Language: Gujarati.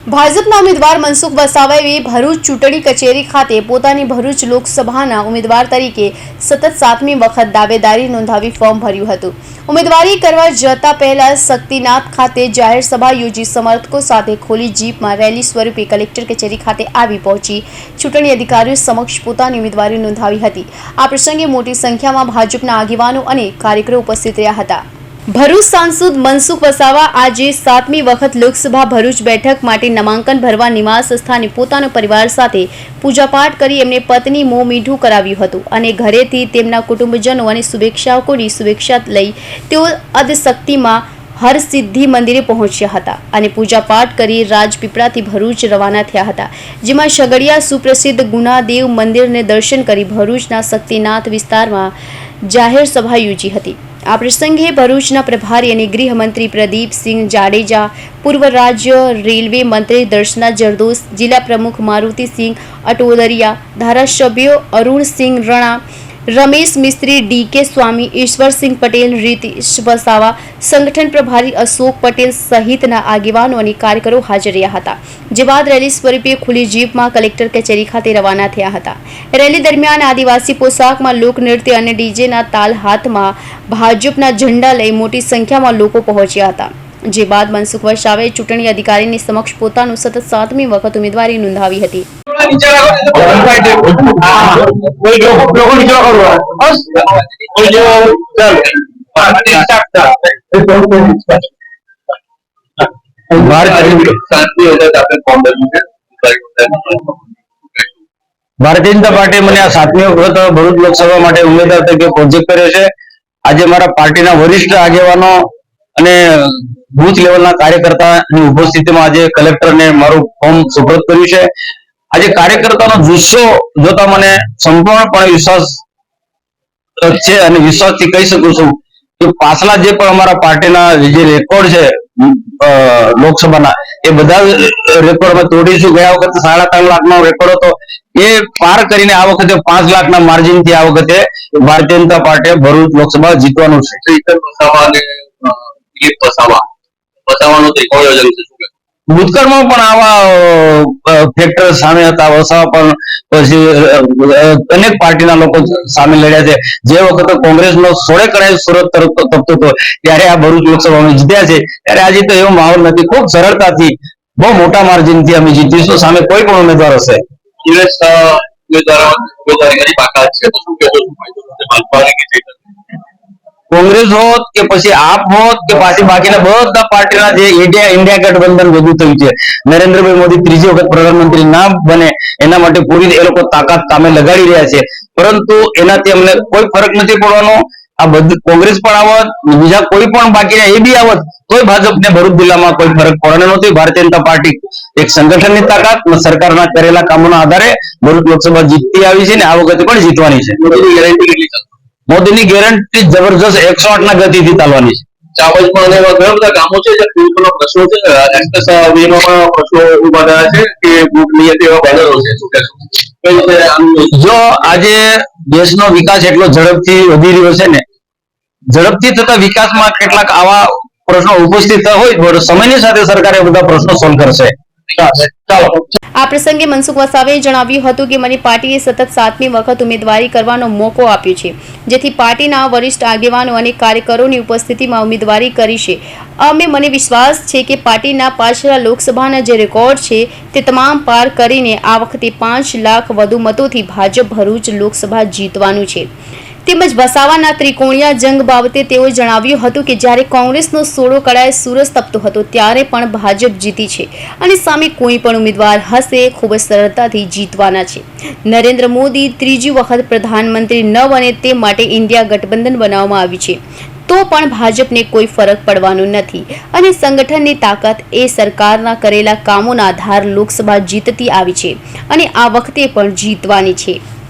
ભાજપના ઉમેદવાર મનસુખ વસાવાએ ભરૂચ ચૂંટણી કચેરી ખાતે પોતાની ભરૂચ લોકસભાના ઉમેદવાર તરીકે સતત સાતમી વખત દાવેદારી નોંધાવી ફોર્મ ભર્યું હતું. ઉમેદવારી કરવા જતા પહેલા શક્તિનાથ ખાતે જાહેર સભા યોજી સમર્થકો સાથે ખોલી જીપમાં રેલી સ્વરૂપે કલેક્ટર કચેરી ખાતે આવી પહોંચી. ચૂંટણી અધિકારીઓ સમક્ષ પોતાની ઉમેદવારી નોંધાવી હતી. આ પ્રસંગે મોટી સંખ્યામાં ભાજપના આગેવાનો અને કાર્યકરો ઉપસ્થિત રહ્યા હતા. ભરૂચ સાંસદ મનસુખ વસાવા આજે સાતમી વખત લોકસભા ભરૂચ બેઠક માટે નામાંકન ભરવા નિવાસ સ્થાને પોતાના પરિવાર સાથે પૂજાપાઠ કરી એમને પત્ની મોં મીઠું કરાવ્યું હતું અને ઘરેથી તેમના કુટુંબજનો અને શુભેચ્છાઓની શુભેચ્છા લઈ તેઓ અધશક્તિમાં હરસિદ્ધિ મંદિરે પહોંચ્યા હતા અને પૂજાપાઠ કરી રાજપીપળાથી ભરૂચ રવાના થયા હતા. જેમાં શગડિયા સુપ્રસિદ્ધ ગુનાદેવ મંદિરને દર્શન કરી ભરૂચના શક્તિનાથ વિસ્તારમાં જાહેર સભા યોજી હતી. આ પ્રસંગે ભરૂચના પ્રભારી અને ગૃહમંત્રી પ્રદીપસિંહ જાડેજા, પૂર્વ રાજ્ય રેલવે મંત્રી દર્શના જરદોસ, જિલ્લા પ્રમુખ મારુતિસિંહ અટોદરિયા, ધારાસભ્યો અરુણસિંહ રણા રમેશ મિસ્ત્રી ડી કે સ્વામી ઈશ્વરસિંહ પટેલ રીતિશ વસાવા સંગઠન પ્રભારી અશોક પટેલ સહિતના આગેવાનો અને કાર્યકરો હાજર રહ્યા હતા જે બાદ રેલી સ્વરૂપે ખુલ્લી જીપમાં કલેક્ટર કચેરી ખાતે રવાના થયા હતા રેલી દરમિયાન આદિવાસી પોશાકમાં લોકનૃત્ય અને ડીજેના તાલ હાથમાં ભાજપના ઝંડા લઈ મોટી સંખ્યામાં લોકો પહોંચ્યા હતા જે બાદ મનસુખ વસાવે ચૂંટણી અધિકારીની સમક્ષ પોતાનું સતત સાતમી વખત ઉમેદવારી નોંધાવી હતી. ભારતીય જનતા પાર્ટી મને આ સાતમી વખત ભરૂચ લોકસભા માટે ઉમેદવાર તરીકે પ્રોજેક્ટ કર્યો છે. આજે મારા પાર્ટીના વરિષ્ઠ આગેવાનો અને બુથ લેવલના કાર્યકર્તાની ઉપસ્થિતિમાં આજે કલેક્ટરને મારું ફોર્મ સુપ્રત કર્યું છે. આજે કાર્યકર્તાનો જુસ્સો જોતા મને સંપૂર્ણપણે વિશ્વાસ છે અને વિશ્વાસથી કહી શકું છું કે પાછલા જે પણ અમારા પાર્ટીના જે રેકોર્ડ છે લોકસભાના, એ બધા રેકોર્ડ અમે તોડીશું ગયા વખતે સાડા ત્રણ લાખનો રેકોર્ડ હતો. એ પાર કરીને આ વખતે પાંચ લાખના માર્જિનથી આ વખતે ભારતીય જનતા પાર્ટીએ ભરૂચ લોકસભા જીતવાનું છે. ત્રિકોણ યોજન છે શું ભૂતકાળમાં પણ આવા ફેક્ટર સામે હતા. વસાવા પણ પછી અનેક પાર્ટીના લોકો સામે લડ્યા છે. જે વખતે કોંગ્રેસનો સોળે કરાય સુરત તરફ તપતો હતો ત્યારે આ ભરૂચ લોકસભામાં જીત્યા છે. ત્યારે આજે તો એવો માહોલ નથી. ખૂબ સરળતાથી બહુ મોટા માર્જિનથી અમે જીતીશું. સામે કોઈ પણ ઉમેદવાર હશે. સુરેશ ઉમેદવારો ઉમેદવારી કરી બાકાત છે. તો શું કહેશો? કોંગ્રેસ હોત કે પછી આપ હોત કે પાછી બાકીના બધા પાર્ટીના જે ઇન્ડિયા ઇન્ડિયા ગઠબંધન વધુ થયું છે, નરેન્દ્રભાઈ મોદી ત્રીજી વખત પ્રધાનમંત્રી ના બને, એના માટે પૂરી એ લોકો તાકાત કામે લગાડી રહ્યા છે. પરંતુ એનાથી અમને કોઈ ફરક નથી પડવાનો. આ બધું, કોંગ્રેસ પણ આવત, બીજા કોઈ પણ બાકીના એ બી આવત, તોય ભાજપને ભરૂચ જિલ્લામાં કોઈ ફરક પડવાનો નથી. ભારતીય જનતા પાર્ટી એક સંગઠનની તાકાત સરકારના કરેલા કામોના આધારે ભરૂચ લોકસભા જીતતી આવી છે ને આ વખતે પણ જીતવાની છે. ગેરંટી કેટલી મોદીની ગેરંટી જબરજસ્ત એકસો આઠ ના ગતિથી ચાલવાની છે. ચાવજમાં પણ એવા ઘણા બધા ગામો છે જે ખેડૂતોના પ્રશ્નો છે. એક્સપ્રેસ વેમાં પ્રશ્નો ઊભા થયા છે કે બુક નિયત એવા બેનરો છે. જો આજે દેશનો વિકાસ એટલો ઝડપથી વધી રહ્યો છે ને ઝડપથી થતા વિકાસમાં કેટલાક આવા પ્રશ્નો ઉપસ્થિત હોય સમયની સાથે સરકાર એ બધા પ્રશ્નો સોલ્વ કરશે. આ પ્રસંગે મનસુખ વસાવે જણાવ્યું હતું કે મને પાર્ટીએ સતત સાતમી વખત ઉમેદવારી કરવાનો મોકો આપ્યો છે, જેથી પાર્ટીના વરિષ્ઠ આગેવાનો અને કાર્યકરોની ઉપસ્થિતિમાં ઉમેદવારી કરી છે. અમે, મને વિશ્વાસ છે કે પાર્ટીના પાછલા લોકસભાના જે રેકોર્ડ છે તે તમામ પાર કરીને આ વખતે પાંચ લાખ વધુ મતોથી ભાજપ ભરૂચ લોકસભા જીતવાનું છે. તેમજ વસાવાના ત્રિકોણીયા જંગ બાબતે તેઓએ જણાવ્યું હતું કે જ્યારે કોંગ્રેસનો સોળો કળાએ સૂરજ તપતો હતો ત્યારે પણ ભાજપ જીતી છે અને સામે કોઈ પણ ઉમેદવાર હશે ખૂબ જ સરળતાથી જીતવાના છે. નરેન્દ્ર મોદી ત્રીજી વખત પ્રધાનમંત્રી ન બને તે માટે ઇન્ડિયા ગઠબંધન બનાવવામાં આવ્યું છે. તો પણ ભાજપને કોઈ ફરક પડવાનો નથી અને સંગઠનની તાકાત એ સરકારના કરેલા કામોના આધાર લોકસભા જીતતી આવી છે અને આ વખતે પણ જીતવાની છે.